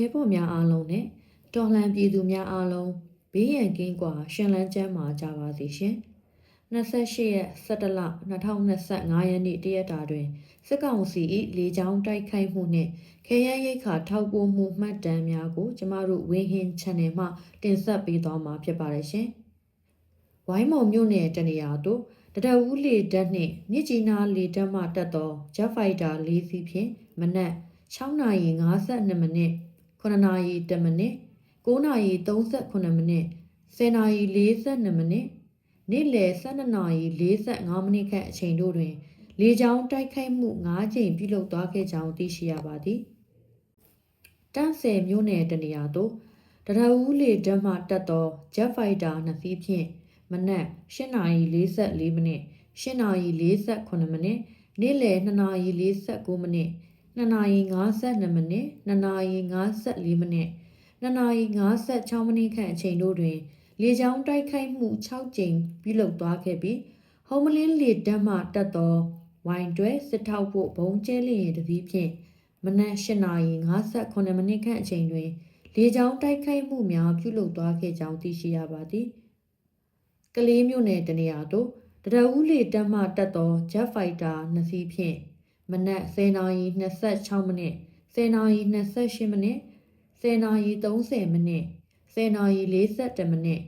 ရဲဘော်များအားလုံးနဲ့တော်လှန်ပြည်သူများအားလုံးဘေးရန်ကင်းကွာရှင်လန်းချမ်းမာကြပါစေရှင်။28ရက်17လ2025ရက်နေ့တရက်တာတွင်စစ်ကောင်စီ၏လေကြောင်းတိုက်ခိုက်မှုနှင့်ခေရန်ရိတ်ခါထောက်ပို့မှုမှတ်တမ်းများကိုကျမတို့ဝင်းဟင်း channel မှတင်ဆက်ပေးသွားမှာဖြစ်ပါတယ်ရှင်။ဝိုင်းမော်မြို့နယ်တနေရာတို့တရဝူးလေတပ်နှင့်မြစ်ကြီးနားလေတပ်မှတက်သော Jet Fighter ၄စီးဖြင့်မနက် 6:52မိနစ်9:00မိနစ်9:38မိနစ်10:42မိနစ်နေ့လယ်12:45မိနစ်ခန့်အချိန်တို့တွင် လေကြောင်းတိုက်ခိုက်မှု၅ကြိမ်ပြုလုပ်သွားခဲ့ကြောင်းသိရှိရပါသည်တန့်ဆယ်မြို့နယ်တနေရာသို့တရဝူးလေတပ်မှတက်သော Jet Fighter နှစ်စီးဖြင့်မနက်8:44မိနစ်8:48မိနစ်နေ့လယ်2:49မိနစ် 2:52မိနစ်2:54မိနစ်2:56မိနစ်ခန့်အချိန်တို့တွင်လေကြောင်းတိုက်ခိုက်မှု6ကြိမ်ပြုလုပ်သွားခဲ့ပြီးဟုံးမလင်းလေတပ်မှတက်သောဝိုင်တွဲစစ်ထောက်ဖို့ဘုံကျဲလျင်တစည်းဖြင့်မနက်8:58မိနစ်ခန့်အချိန်တွင် လေကြောင်းတိုက်ခိုက်မှုများပြုလုပ်သွားခဲ့ကြောင်းသိရှိရပါသည်ကလေးမျိုးနယ်တနေရာသို့တရဝူးလေတပ်မှတက်သော Jet Fighter နှစ်စီးဖြင့် မနက်10:26မိနစ်10:28မိနစ်10:30မိနစ်10:41မိနစ်10:43မိနစ်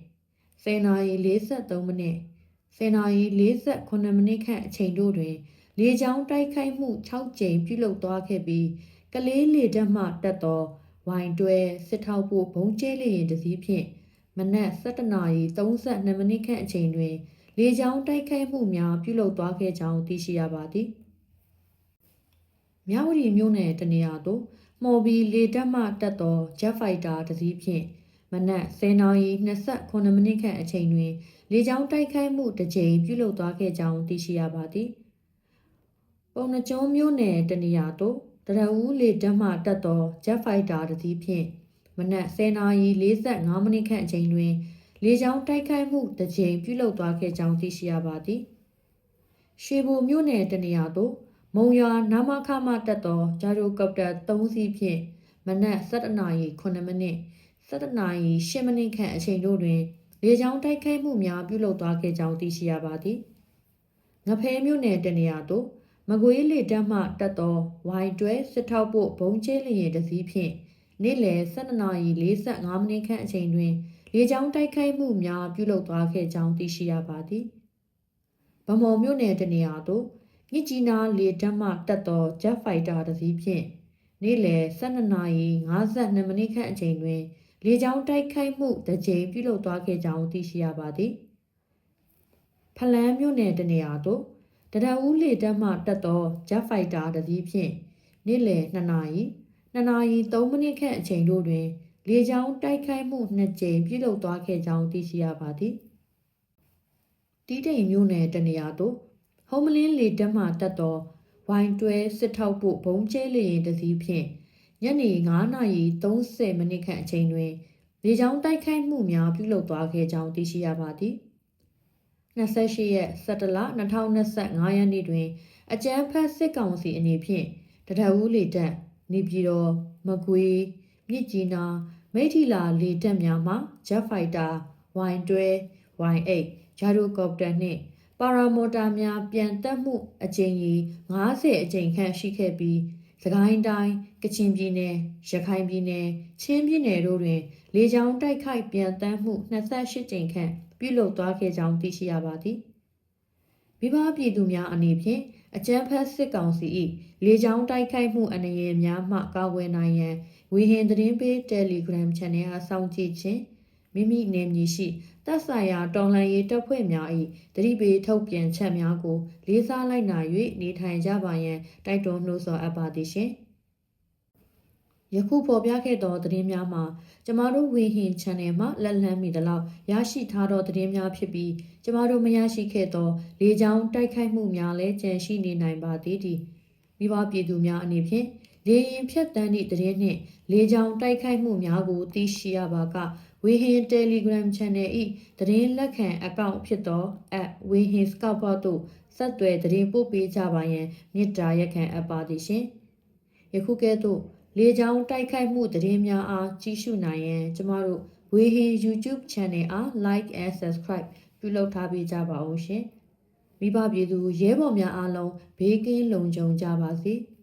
10:48မိနစ်ခန့်အချိန်တို့တွင် လေကြောင်းတိုက်ခိုက်မှု6ကြိမ်ပြုလုပ်သွားခဲ့ပြီးကလေးလေတပ်မှတက်သောဝိုင်တွဲစစ်ထောက်ဖို့ဘုံကျဲလျင်တစည်းဖြင့်မနက်7:32မိနစ်ခန့်အချိန်တွင် လေကြောင်းတိုက်ခိုက်မှုများပြုလုပ်သွားခဲ့ကြောင်းသိရှိရပါသည် မြဝတီမြို့နယ်တနေရာသို့မော်ဘီလေတပ်မှတက်သော Jet Fighter တစည်းဖြင့်မနက်10:29မိနစ်ခန့်အချိန်တွင် လေကြောင်းတိုက်ခိုက်မှုတစ်ကြိမ်ပြုလုပ်သွားခဲ့ကြောင်းသိရှိရပါသည်။ပုံနှကျုံးမြို့နယ်တနေရာသို့တရဝူးလေတပ်မှတက်သော Jet Fighter တစည်းဖြင့်မနက်10:45မိနစ်ခန့်အချိန်တွင်လေကြောင်းတိုက်ခိုက်မှုတစ်ကြိမ်ပြုလုပ်သွားခဲ့ကြောင်းသိရှိရပါသည်။ရွှေဘိုမြို့နယ်တနေရာသို့ မုံရွာနာမခမှတက်သောဂျာရိုကော်ပတာ3စီးဖြင့်မနက်7:09မိနစ်7:08မိနစ်ခန့်အချိန်တို့တွင်လေကြောင်းတိုက်ခိုက်မှုများပြုလုပ်သွားခဲ့ကြောင်းသိရှိရပါသည်။ငဖဲမြို့နယ်တနေရာသို့မကွေးလေတပ်မှတက်သောဝိုင်တွဲစစ်ထောက်ဖို့ဘုံကျဲလျင်တစည်းဖြင့်နေ့လယ်12:45မိနစ်ခန့်အချိန်တွင်လေကြောင်းတိုက်ခိုက်မှုများပြုလုပ်သွားခဲ့ကြောင်းသိရှိရပါသည်။ဗမော်မြို့နယ်တနေရာသို့ မြစ်ကြီးနားလေတပ်မှတက်သော Jet Fighter တစ်စီးဖြင့်နေ့လယ်12:52မိနစ်ခန့်အချိန်တွင် လေကြောင်းတိုက်ခိုက်မှုတစ်ကြိမ်ပြုလုပ်သွားခဲ့ကြောင်းသိရှိရပါသည်။ဖလန်းမြို့နယ်တနေရာသို့တရဝူးလေတပ်မှတက်သော Jet Fighter တစ်စီးဖြင့်နေ့လယ်2နာရီ2နာရီ3မိနစ်ခန့်အချိန်တို့တွင် လေကြောင်းတိုက်ခိုက်မှုနှစ်ကြိမ်ပြုလုပ်သွားခဲ့ကြောင်းသိရှိရပါသည်။တီးတိမ်မြို့နယ်တနေရာသို့ ဟုံးမလင်းလေတက်မှတက်သောဝိုင်တွဲစစ်ထောက်ဖို့ဘုံကျဲလေရင်တစည်းဖြင့်ညနေ9:30မိနစ်ခန့်အချိန်တွင်လေကြောင်းတိုက်ခိုက်မှုများပြုလုပ်သွားခဲ့ကြောင်းသိရှိရပါသည်28ရက်17လ2025ရက်နေ့တွင် အကြမ်းဖက်စစ်ကောင်စီအနေဖြင့်တထဝူးလေတပ်နေပြည်တော်မကွေးမြစ်ကြီးနားမိထီလာလေတပ်များမှ Jet Fighter Y12 Y8 ဂျာရိုကော်ပတာနှင့် ပါရာမော်တာများပြန်တက်မှုအကြိမ်ကြီး90အကြိမ်ခန့်ရှိခဲ့ပြီးစကိုင်းတိုင်းကချင်ပြည်နယ်ရခိုင်ပြည်နယ်ချင်းပြည်နယ်တို့တွင် လေကြောင်းတိုက်ခိုက်ပြန်တမ်းမှု28ကြိမ်ခန့်ပြုလုပ်သွားခဲ့ကြောင်းသိရှိရပါသည်မိဘပြည်သူများအနေဖြင့်အကြမ်းဖက်စစ်ကောင်စီ၏လေကြောင်းတိုက်ခိုက်မှုအနေရများမှကာကွယ်နိုင်ရန်ဝီဟင်သတင်းပေး Telegram Channel အားစောင့်ကြည့်ခြင်း မိမိနေမည်ရှိသက်ဆိုင်ရာတော်လှန်ရေးတပ်ဖွဲ့များ၏တတိပေထုတ်ပြန်ချက်များကိုလေးစားလိုက်နာ၍နေထိုင်ကြပါရန်တိုက်တွန်းနှိုးဆော်အပ်ပါသည်ရှင်။ယခုပေါ်ပြခဲ့သောသတင်းများမှာကျမတို့ဝေဟင် channel မှာလက်လန်းမိသလောက်ရရှိထားသောသတင်းများဖြစ်ပြီးကျမတို့မရရှိခဲ့သောလေကြောင်းတိုက်ခိုက်မှုများလည်းကြန့်ရှိနေနိုင်ပါသေးသည်။မိဘပြည်သူများအနေဖြင့်လေရင်ဖြတ်တန်းသည့်သတင်းနှင့်လေကြောင်းတိုက်ခိုက်မှုများကိုသိရှိရပါက ဝေဟင် Telegram Channel ၏သတင်းလက်ခံအကောင့်ဖြစ်သော app ဝေဟင် Scout Bot သို့ဆက်သွယ်သတင်းပို့ပေးကြပါရန်မြစ်တာရက်ခံအပ်ပါသည်ရှင်။ယခုကဲ့သို့လေကြောင်းတိုက်ခိုက်မှုသတင်းများအားကြီးစုနိုင်ရန်ကျမတို့ဝေဟင် YouTube Channel အား Like and Subscribe ပြုလုပ်ထားပေးကြပါဦးရှင်မိဘပြည်သူရဲဘော်များအားလုံးဘေးကင်းလုံခြုံကြပါစေ။